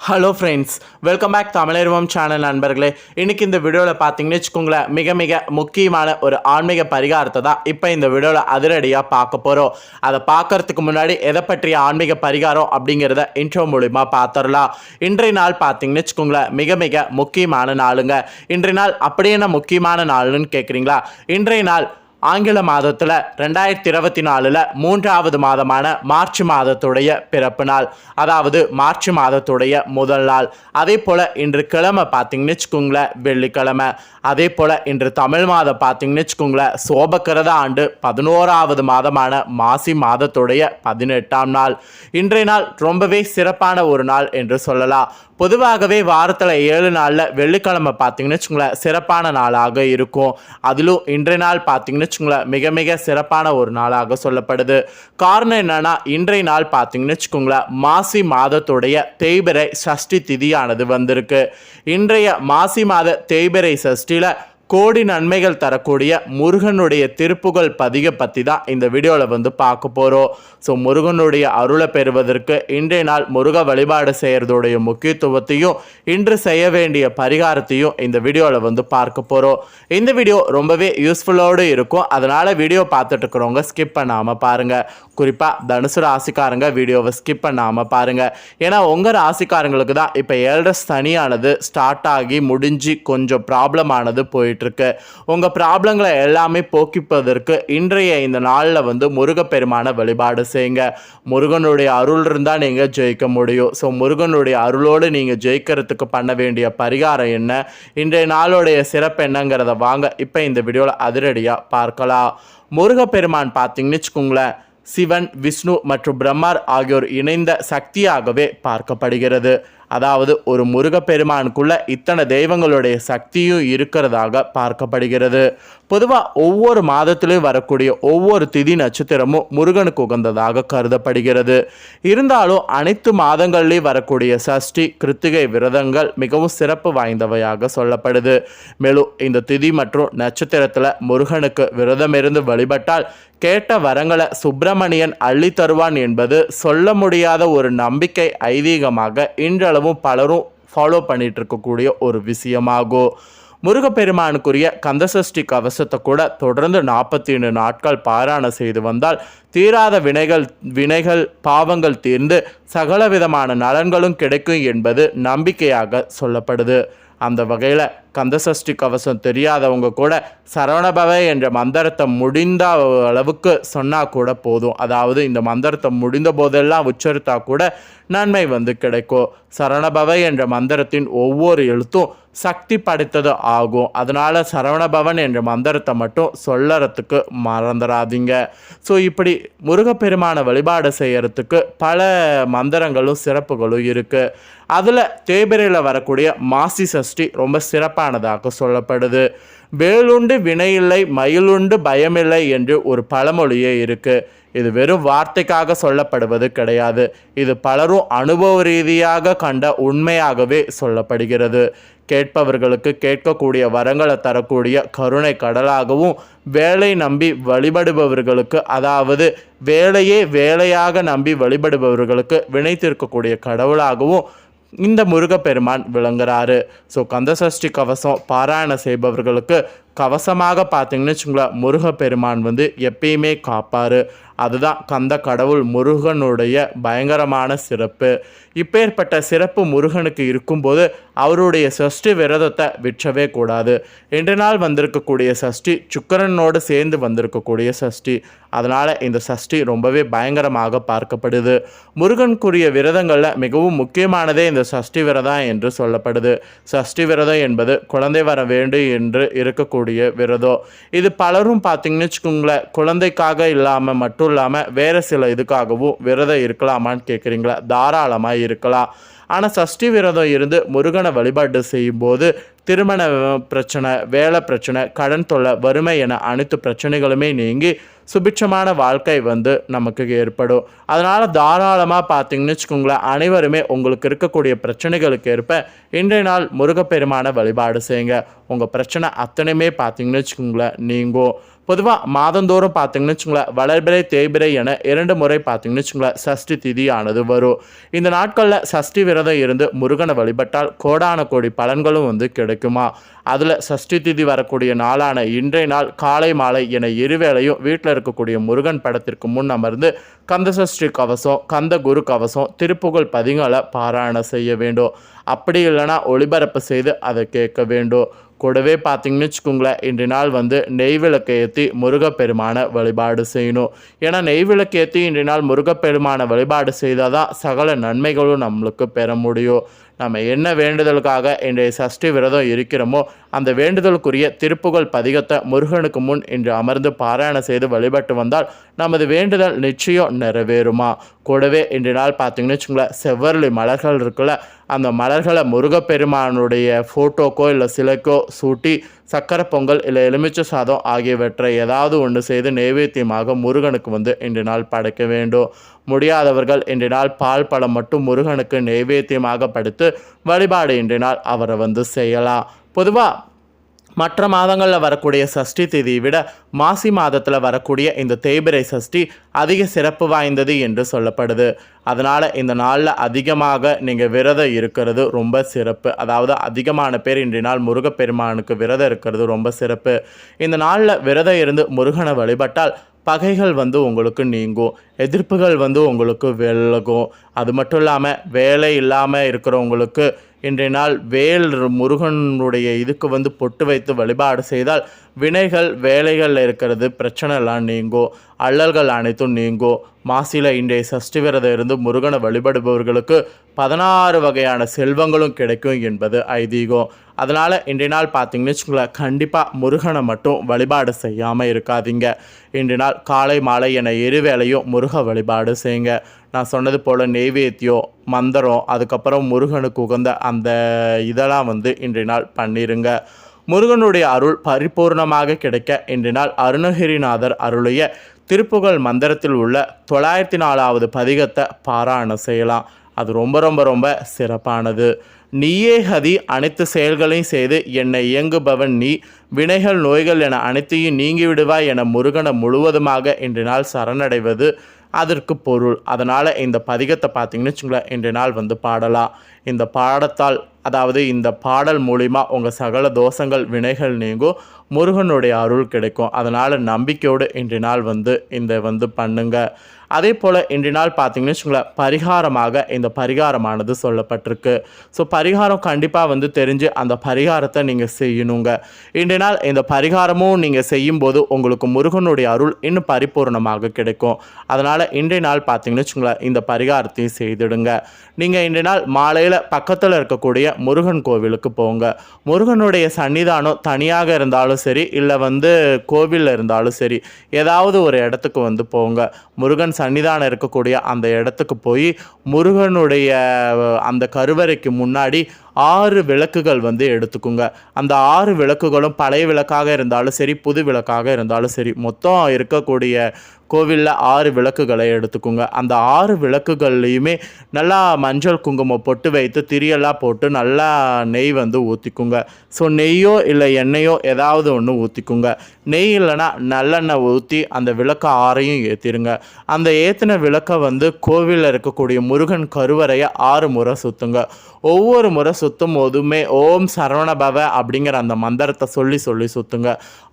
Hello friends welcome back தமிழர்வம் channel நண்பர்களே. இன்றைக்கி இந்த வீடியோவில் பார்த்தீங்கன்னு வச்சுக்கோங்களேன் மிக மிக முக்கியமான ஒரு ஆன்மீக பரிகாரத்தை தான் இப்போ இந்த வீடியோவில் அதிரடியாக பார்க்க போகிறோம் அதை பார்க்கறதுக்கு முன்னாடி எதை பற்றிய ஆன்மீக பரிகாரம் அப்படிங்கிறத இன்ட்ரோ மூலிமா பார்த்துடலாம் இன்றைய நாள் பார்த்தீங்கன்னு வச்சுக்கோங்களேன் மிக மிக முக்கியமான நாளுங்க. இன்றைய நாள் அப்படி என்ன முக்கியமான நாளுன்னு கேட்குறீங்களா இன்றைய நாள் ஆங்கில மாதத்தில் ரெண்டாயிரத்தி இருபத்தி நாலில் மூன்றாவது மாதமான மார்ச் மாதத்துடைய பிறப்பு நாள். அதாவது மார்ச் மாதத்துடைய முதல் நாள். அதே போல் இன்று கிழமை பார்த்தீங்கன்னு வச்சுக்கோங்களேன் வெள்ளிக்கிழமை. அதே போல் இன்று தமிழ் மாதம் பார்த்தீங்கன்னு வச்சுக்கோங்களேன் சோபக்கிரத ஆண்டு பதினோராவது மாதமான மாசி மாதத்துடைய பதினெட்டாம் நாள். இன்றைய நாள் ரொம்பவே சிறப்பான ஒரு நாள் என்று சொல்லலாம். பொதுவாகவே வாரத்தில் ஏழு நாளில் வெள்ளிக்கிழமை பார்த்தீங்கன்னு வச்சுக்கோங்களேன் சிறப்பான நாளாக இருக்கும். அதிலும் இன்றைய நாள் பார்த்தீங்கன்னு வச்சுக்கோங்களேன் மிக மிக சிறப்பான ஒரு நாளாக சொல்லப்படுது. காரணம் என்னன்னா இன்றைய நாள் பார்த்தீங்கன்னு வச்சுக்கோங்களேன் மாசி மாதத்துடைய தேய்பிரை சஷ்டி திதியானது வந்திருக்கு. இன்றைய மாசி மாத தேய்பிரை சஷ்டியில் கோடி நன்மைகள் தரக்கூடிய முருகனுடைய திருப்புகள் பதிக பற்றி தான் இந்த வீடியோவில் வந்து பார்க்க போகிறோம் ஸோ முருகனுடைய அருளை பெறுவதற்கு இன்றைய நாள் முருக வழிபாடு செய்கிறதுடைய முக்கியத்துவத்தையும் இன்று செய்ய வேண்டிய பரிகாரத்தையும் இந்த வீடியோவில் வந்து பார்க்க போகிறோம் இந்த வீடியோ ரொம்பவே யூஸ்ஃபுல்லோடு இருக்கும். அதனால் வீடியோ பார்த்துட்டு இருக்கிறவங்க ஸ்கிப் பண்ணாமல் பாருங்கள் குறிப்பாக தனுசு ராசிக்காரங்க வீடியோவை ஸ்கிப் பண்ணாமல் பாருங்கள் ஏன்னா உங்கள் ராசிக்காரங்களுக்கு தான் இப்போ ஏழரை சனியானது ஸ்டார்ட் ஆகி முடிஞ்சு கொஞ்சம் ப்ராப்ளம் ஆனது போயிட்டுருக்கு உங்கள் ப்ராப்ளங்களை எல்லாமே போக்கிப்பதற்கு இன்றைய இந்த நாளில் வந்து முருகப்பெருமான வழிபாடு செய்யுங்க. முருகனுடைய அருள் இருந்தால் நீங்கள் ஜெயிக்க முடியும். ஸோ முருகனுடைய அருளோடு நீங்கள் ஜெயிக்கிறதுக்கு பண்ண வேண்டிய பரிகாரம் என்ன? இன்றைய நாளுடைய சிறப்பு என்னங்கிறத வாங்க. இப்போ இந்த வீடியோவில் அதிரடியாக பார்க்கலாம். முருகப்பெருமான் பார்த்தீங்கன்னு வச்சுக்கோங்களேன் சிவன் விஷ்ணு மற்றும் பிரம்மார் ஆகியோர் இணைந்த சக்தியாகவே பார்க்கப்படுகிறது. அதாவது ஒரு முருகப்பெருமானுக்குள்ள இத்தனை தெய்வங்களுடைய சக்தியும் இருக்கிறதாக பார்க்கப்படுகிறது. பொதுவாக ஒவ்வொரு மாதத்திலையும் வரக்கூடிய ஒவ்வொரு திதி நட்சத்திரமும் முருகனுக்கு உகந்ததாக கருதப்படுகிறது. இருந்தாலும் அனைத்து மாதங்கள்லேயும் வரக்கூடிய சஷ்டி கிருத்திகை விரதங்கள் மிகவும் சிறப்பு வாய்ந்தவையாக சொல்லப்படுது. மேலும் இந்த திதி மற்றும் நட்சத்திரத்தில் முருகனுக்கு விரதமிருந்து வழிபட்டால் கேட்ட வரங்களை சுப்பிரமணியன் அள்ளி தருவான் என்பது சொல்ல முடியாத ஒரு நம்பிக்கை ஐதீகமாக இன்றளவும் பலரும் ஃபாலோ பண்ணிட்டு இருக்கக்கூடிய ஒரு விஷயமாகும் முருகப்பெருமானுக்குரிய கந்தசஷ்டி கவசத்தை கூட தொடர்ந்து நாற்பத்தி ஏழு நாட்கள் பாராயணம் செய்து வந்தால் தீராத வினைகள் வினைகள் பாவங்கள் தீர்ந்து சகலவிதமான நலன்களும் கிடைக்கும் என்பது நம்பிக்கையாக சொல்லப்படுது. அந்த வகையில் கந்தசஷ்டி கவசம் தெரியாதவங்க கூட சரவணபவ என்ற மந்திரத்தை முடிந்த அளவுக்கு சொன்னால் கூட போதும். அதாவது இந்த மந்திரத்தை முடிந்த போதெல்லாம் உச்சரித்தா கூட நன்மை வந்து கிடைக்கும். சரணபவை என்ற மந்திரத்தின் ஒவ்வொரு எழுத்தும் சக்தி படைத்தது ஆகும். அதனால் சரவணபவன் என்ற மந்திரத்தை மட்டும் சொல்லறதுக்கு மறந்துடாதீங்க ஸோ இப்படி முருகப்பெருமான வழிபாடு செய்யறதுக்கு பல மந்திரங்களும் சிறப்புகளும் இருக்குது அதில் தேய்பிரையில் வரக்கூடிய மாசி சஷ்டி ரொம்ப சிறப்பானதாக சொல்லப்படுது. வேலுண்டு வினையில்லை மயிலுண்டு பயமில்லை என்று ஒரு பழமொழியே இருக்குது இது வெறும் வார்த்தைக்காக சொல்லப்படுவது கிடையாது. இது பலரும் அனுபவ ரீதியாக கண்ட உண்மையாகவே சொல்லப்படுகிறது. கேட்பவர்களுக்கு கேட்கக்கூடிய வரங்களை தரக்கூடிய கருணை கடலாகவும் வேலை நம்பி வழிபடுபவர்களுக்கு அதாவது வேலையே வேலையாக நம்பி வழிபடுபவர்களுக்கு வினை தீர்க்கக்கூடிய கடவுளாகவும் இந்த முருகப்பெருமான் விளங்குறாரு. ஸோ கந்தசஷ்டி கவசம் பாராயணம் செய்பவர்களுக்கு கவசமாக பார்த்தீங்கன்னு வச்சுங்களேன் முருகப்பெருமான் வந்து எப்பயுமே காப்பார். அதுதான் கந்த கடவுள் முருகனுடைய பயங்கரமான சிறப்பு. இப்பேற்பட்ட சிறப்பு முருகனுக்கு இருக்கும்போது அவருடைய சஷ்டி விரதத்தை விற்றவே கூடாது. இன்று நாள் வந்திருக்கக்கூடிய சஷ்டி சுக்கரனோடு சேர்ந்து வந்திருக்கக்கூடிய சஷ்டி. அதனால் இந்த சஷ்டி ரொம்பவே பயங்கரமாக பார்க்கப்படுது. முருகனுக்குரிய விரதங்களில் மிகவும் முக்கியமானதே இந்த சஷ்டி விரதம் என்று சொல்லப்படுது. சஷ்டி விரதம் என்பது குழந்தை வர வேண்டும் என்று இருக்கக்கூடிய விரதம் இது பலரும் பார்த்தீங்கன்னு வச்சுக்கோங்களேன் குழந்தைக்காக இல்லாமல் மட்டும் இல்லாமல் வேறு சில இதுக்காகவும் விரதம் இருக்கலாமான்னு கேட்குறீங்களா தாராளமாக இருக்கலாம். ஆனால் சஷ்டி விரதம் இருந்து முருகனை வழிபாடு செய்யும்போது திருமண பிரச்சனை வேலை பிரச்சனை கடன் தொல்லை வறுமை என அனைத்து பிரச்சனைகளுமே நீங்கி சுபிட்சமான வாழ்க்கை வந்து நமக்கு ஏற்படும். அதனால் தாராளமாக பார்த்தீங்கன்னு வச்சுக்கோங்களேன் அனைவருமே உங்களுக்கு இருக்கக்கூடிய பிரச்சனைகளுக்கு ஏற்ப இன்றைய நாள் முருகப்பெருமான வழிபாடு செய்யுங்க. உங்கள் பிரச்சனை அத்தனையுமே பார்த்தீங்கன்னு வச்சுக்கோங்களேன் நீங்கும். பொதுவாக மாதந்தோறும் பார்த்தீங்கன்னு வச்சுங்களேன் வளர்பிறை தேய்பிறை என இரண்டு முறை பார்த்தீங்கன்னு வச்சுங்களேன் சஷ்டி திதியானது வரும். இந்த நாட்களில் சஷ்டி விரதம் இருந்து முருகனை வழிபட்டால் கோடான கோடி பலன்களும் வந்து கிடைக்கும். அதில் சஷ்டி திதி வரக்கூடிய நாளான இன்றைய நாள் காலை மாலை என இருவேளையும் வீட்டில் இருக்கக்கூடிய முருகன் படத்திற்கு முன் அமர்ந்து கந்த சஷ்டி கவசம் கந்த குரு கவசம் திருப்புகழ் பதிகளை பாராயணம் செய்ய வேண்டும். அப்படி இல்லைன்னா ஒளிபரப்பு செய்து அதை கேட்க வேண்டும். கூடவே பார்த்தீங்கன்னு வச்சுக்கோங்களேன் இன்றைய நாள் வந்து நெய் விளக்கு ஏற்றி முருகப்பெருமானை வழிபாடு செய்யணும். ஏன்னா நெய் விளக்கு ஏற்றி இன்றைய நாள் முருகப்பெருமானை வழிபாடு செய்தால் தான் சகல நன்மைகளும் நம்மளுக்கு பெற முடியும். நம்ம என்ன வேண்டுதலுக்காக இன்றைய சஷ்டி விரதம் இருக்கிறோமோ அந்த வேண்டுதலுக்குரிய திருப்புகழ் பதிகத்தை முருகனுக்கு முன் இன்று அமர்ந்து பாராயணம் செய்து வழிபட்டு வந்தால் நமது வேண்டுதல் நிச்சயம் நிறைவேறுமா? கூடவே இன்று நாள் பார்த்தீங்கன்னு வச்சுங்களேன் செவ்வரளி மலர்கள் இருக்குல்ல அந்த மலர்களை முருகப்பெருமானுடைய ஃபோட்டோக்கோ இல்லை சிலைக்கோ சூட்டி சக்கரை பொங்கல் இல்லை எலுமிச்சை சாதம் ஆகியவற்றை ஏதாவது ஒன்று செய்து நைவேத்தியமாக முருகனுக்கு வந்து இன்று நாள் படைக்க வேண்டும். முடியாதவர்கள் இன்றினால் நாள் பால் பழம் மட்டும் முருகனுக்கு நைவேத்தியமாக படுத்து வழிபாடு இன்றினால் நாள் அவரை வந்து செய்யலாம். பொதுவாக மற்ற மாதங்களில் வரக்கூடிய சஷ்டி திதியை விட மாசி மாதத்தில் வரக்கூடிய இந்த தேய்பிரை சஷ்டி அதிக சிறப்பு வாய்ந்தது என்று சொல்லப்படுது. அதனால் இந்த நாளில் அதிகமாக நீங்கள் விரதம் இருக்கிறது ரொம்ப சிறப்பு. அதாவது அதிகமான பேர் இன்றைய நாள் முருகப்பெருமானுக்கு விரதம் இருக்கிறது ரொம்ப சிறப்பு. இந்த நாளில் விரதம் இருந்து முருகனை வழிபட்டால் பகைகள் வந்து உங்களுக்கு நீங்கும். எதிர்ப்புகள் வந்து உங்களுக்கு விலகும். அது மட்டும் இல்லாமல் வேலை இல்லாமல் இருக்கிறவங்களுக்கு இன்றைய நாள் வேல் முருகனுடைய இதுக்கு வந்து பொட்டு வைத்து வழிபாடு செய்தால் வினைகள் வேலைகளில் இருக்கிறது பிரச்சனைலாம் நீங்கும் அல்லல்கள் அனைத்தும் நீங்கும் மாசியில் இன்றைய சஷ்டி விரதம் இருந்து முருகனை வழிபடுபவர்களுக்கு பதினாறு வகையான செல்வங்களும் கிடைக்கும் என்பது ஐதீகம். அதனால் இன்றைய நாள் பார்த்தீங்கன்னு வச்சுக்கோங்களேன் கண்டிப்பாக முருகனை மட்டும் வழிபாடு செய்யாமல் இருக்காதீங்க. இன்றைய நாள் காலை மாலை என இருவேளையும் முருக வழிபாடு செய்யுங்க. நான் சொன்னது போல் நெய்வேத்தியம் மந்திரம் அதுக்கப்புறம் முருகனுக்கு உகந்த அந்த இதெல்லாம் வந்து இன்றைய நாள் பண்ணிடுங்க முருகனுடைய அருள் பரிபூர்ணமாக கிடைக்க இன்றைய நாள் அருணகிரிநாதர் அருளிய திருப்புகழ் மந்திரத்தில் உள்ள தொள்ளாயிரத்தி நாலாவது பதிகத்தை பாராயணம் செய்யலாம். அது ரொம்ப ரொம்ப ரொம்ப சிறப்பானது. நீயே ஹதி அனைத்து செயல்களையும் செய்து என்னை இயங்குபவன் நீ. வினைகள் நோய்கள் என அனைத்தையும் நீங்கிவிடுவாய் என முருகனை முழுவதுமாக இன்று நாள் சரணடைவது. அதற்கு பொருள். அதனால் இந்த பதிகத்தை பார்த்தீங்கன்னு வச்சுங்களேன் இன்றைய நாள் வந்து பாடலாம். இந்த பாடத்தால் அதாவது இந்த பாடல் மூலிமா உங்கள் சகல தோஷங்கள் வினைகள் நீங்கும். முருகனுடைய அருள் கிடைக்கும். அதனால் நம்பிக்கையோடு இன்றைய நாள் வந்து இந்த வந்து பண்ணுங்கள் அதே போல் இன்றைய நாள் பார்த்தீங்கன்னு வச்சுங்களேன் பரிகாரமாக இந்த பரிகாரமானது சொல்லப்பட்டிருக்கு. ஸோ பரிகாரம் கண்டிப்பாக வந்து தெரிஞ்சு அந்த பரிகாரத்தை நீங்கள் செய்யணுங்க. இன்றைய நாள் இந்த பரிகாரமும் நீங்கள் செய்யும்போது உங்களுக்கு முருகனுடைய அருள் இன்னும் பரிபூர்ணமாக கிடைக்கும். அதனால் இன்றைய நாள் பார்த்தீங்கன்னு வச்சுங்களேன் இந்த பரிகாரத்தையும் செய்திடுங்க. நீங்கள் இன்றைய நாள் மாலையில் பக்கத்தில் இருக்கக்கூடிய முருகன் கோவிலுக்கு போங்க. முருகனுடைய சன்னிதானம் தனியாக இருந்தாலும் சரி இல்லை வந்து கோவிலில் இருந்தாலும் சரி ஏதாவது ஒரு இடத்துக்கு வந்து போங்க. முருகன் சன்னிதானம் இருக்கக்கூடிய அந்த இடத்துக்கு போய் முருகனுடைய அந்த கருவறைக்கு முன்னாடி ஆறு விளக்குகள் வந்து எடுத்துக்குங்க. அந்த ஆறு விளக்குகளும் பழைய விளக்காக இருந்தாலும் சரி புது விளக்காக இருந்தாலும் சரி மொத்தம் இருக்கக்கூடிய கோவிலில் ஆறு விளக்குகளை எடுத்துக்குங்க. அந்த ஆறு விளக்குகள்லையுமே நல்லா மஞ்சள் குங்குமம் பொட்டு வைத்து திரியெல்லாம் போட்டு நல்லா நெய் வந்து ஊற்றிக்குங்க ஸோ நெய்யோ இல்லை எண்ணெயோ ஏதாவது ஒன்று ஊற்றிக்குங்க நெய் இல்லைன்னா நல்லெண்ணெய் ஊற்றி அந்த விளக்கை ஆறையும் ஏற்றிடுங்க அந்த ஏற்றின விளக்கை வந்து கோவிலில் இருக்கக்கூடிய முருகன் கருவறையை ஆறு முறை சுற்றுங்க ஒவ்வொரு முறை சுற்றும் போதுமே ஓம் சரவண பவ அப்படிங்கிற அந்த மந்திரத்தை சொல்லி சொல்லி சுற்றுங்க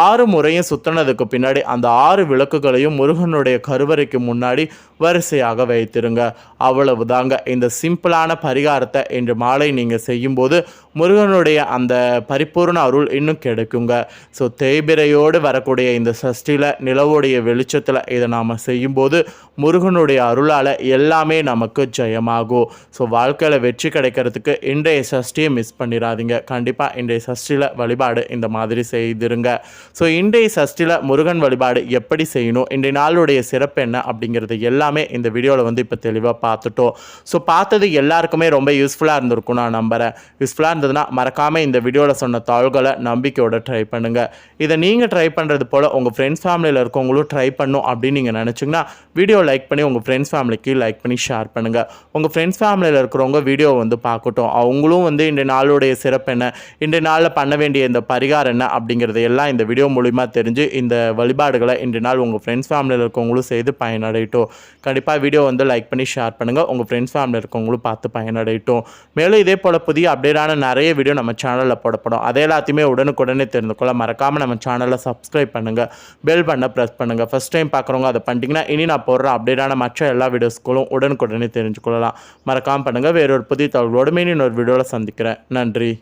ஆறு முறையும் சுற்றினதுக்கு பின்னாடி அந்த ஆறு விளக்குகளையும் முருகனுடைய கருவறைக்கு முன்னாடி வரிசையாக வைத்திருங்க. அவ்வளவு தாங்க இந்த சிம்பிளான பரிகாரத்தை இன்று மாலை நீங்கள் செய்யும்போது முருகனுடைய அந்த பரிபூர்ண அருள் இன்னும் கிடைக்குங்க. ஸோ தேய்பிரையோடு வரக்கூடிய இந்த சஷ்டியில் நிலவுடைய வெளிச்சத்தில் இதை நாம் செய்யும்போது முருகனுடைய அருளால் எல்லாமே நமக்கு ஜெயமாகும் ஸோ வாழ்க்கையில் வெற்றி கிடைக்கிறதுக்கு இன்றைய சஷ்டியை மிஸ் பண்ணிடாதீங்க கண்டிப்பாக இன்றைய சஷ்டியில் வழிபாடு இந்த மாதிரி செய்திருங்க. ஸோ இன்றைய சஷ்டியில் முருகன் வழிபாடு எப்படி செய்யணும்? இன்றைய நாளுடைய சிறப்பு என்ன அப்படிங்கிறது எல்லாமே இந்த வீடியோவில் வந்து இப்போ தெளிவாக பார்த்துட்டோம். ஸோ பார்த்தது எல்லாருக்குமே ரொம்ப யூஸ்ஃபுல்லாக இருந்திருக்கும் நான் நம்புகிறேன் யூஸ்ஃபுல்லாக இருந்ததுன்னா மறக்காமல் இந்த வீடியோவில் சொன்ன தாள்களை நம்பிக்கையோட ட்ரை பண்ணுங்கள் இதை நீங்கள் ட்ரை பண்ணுறது போல் உங்கள் ஃப்ரெண்ட்ஸ் ஃபேமிலியில் இருக்கவங்களும் ட்ரை பண்ணும் அப்படின்னு நீங்கள் நினச்சிங்கன்னா வீடியோ லைக் பண்ணி உங்கள் ஃப்ரெண்ட்ஸ் ஃபேமிலிக்கு லைக் பண்ணி ஷேர் பண்ணுங்கள் உங்கள் ஃப்ரெண்ட்ஸ் ஃபேமிலியில் இருக்கிறவங்க வீடியோ வந்து பார்க்கட்டும். அவங்களும் வந்து இன்றைய நாளுடைய சிறப்பு என்ன? இன்றைய நாளில் பண்ண வேண்டிய இந்த பரிகாரம் என்ன அப்படிங்கிறது எல்லாம் இந்த வீடியோ மூலிமா தெரிஞ்சு இந்த வழிபாடுகளை இன்றைய நாள் உங்கள் ஃப்ரெண்ட்ஸ் ஃபேமிலியில் இருக்கவங்களும் செய்து பயனடையட்டும். கண்டிப்பாக வீடியோ வந்து லைக் பண்ணி ஷேர் பண்ணுங்கள் உங்கள் ஃப்ரெண்ட்ஸ் ஃபேமிலியில் இருக்கவங்களும் பார்த்து பயனடையட்டும். மேலும் இதே போல் புதிய அப்டேட்டான நிறைய வீடியோ நம்ம சேனலில் போடப்படும். அதே எல்லாத்தையுமே உடனுக்குடனே தெரிந்து கொள்ள மறக்காமல் நம்ம சேனலை சப்ஸ்கிரைப் பண்ணுங்கள் பெல் பண்ண ப்ரெஸ் பண்ணுங்கள் ஃபஸ்ட் டைம் பார்க்குறவங்க அதை பண்ணிட்டீங்கன்னா இனி நான் போடுற அப்டேட்டான மற்ற எல்லா வீடியோஸ்களும் உடனுக்குடனே தெரிஞ்சுக்கொள்ளலாம். மறக்காமல் பண்ணுங்கள் வேறொரு புதிய தகவலோடு மீன் இன்னொரு வீடியோவில் சந்திக்கிறேன். நன்றி.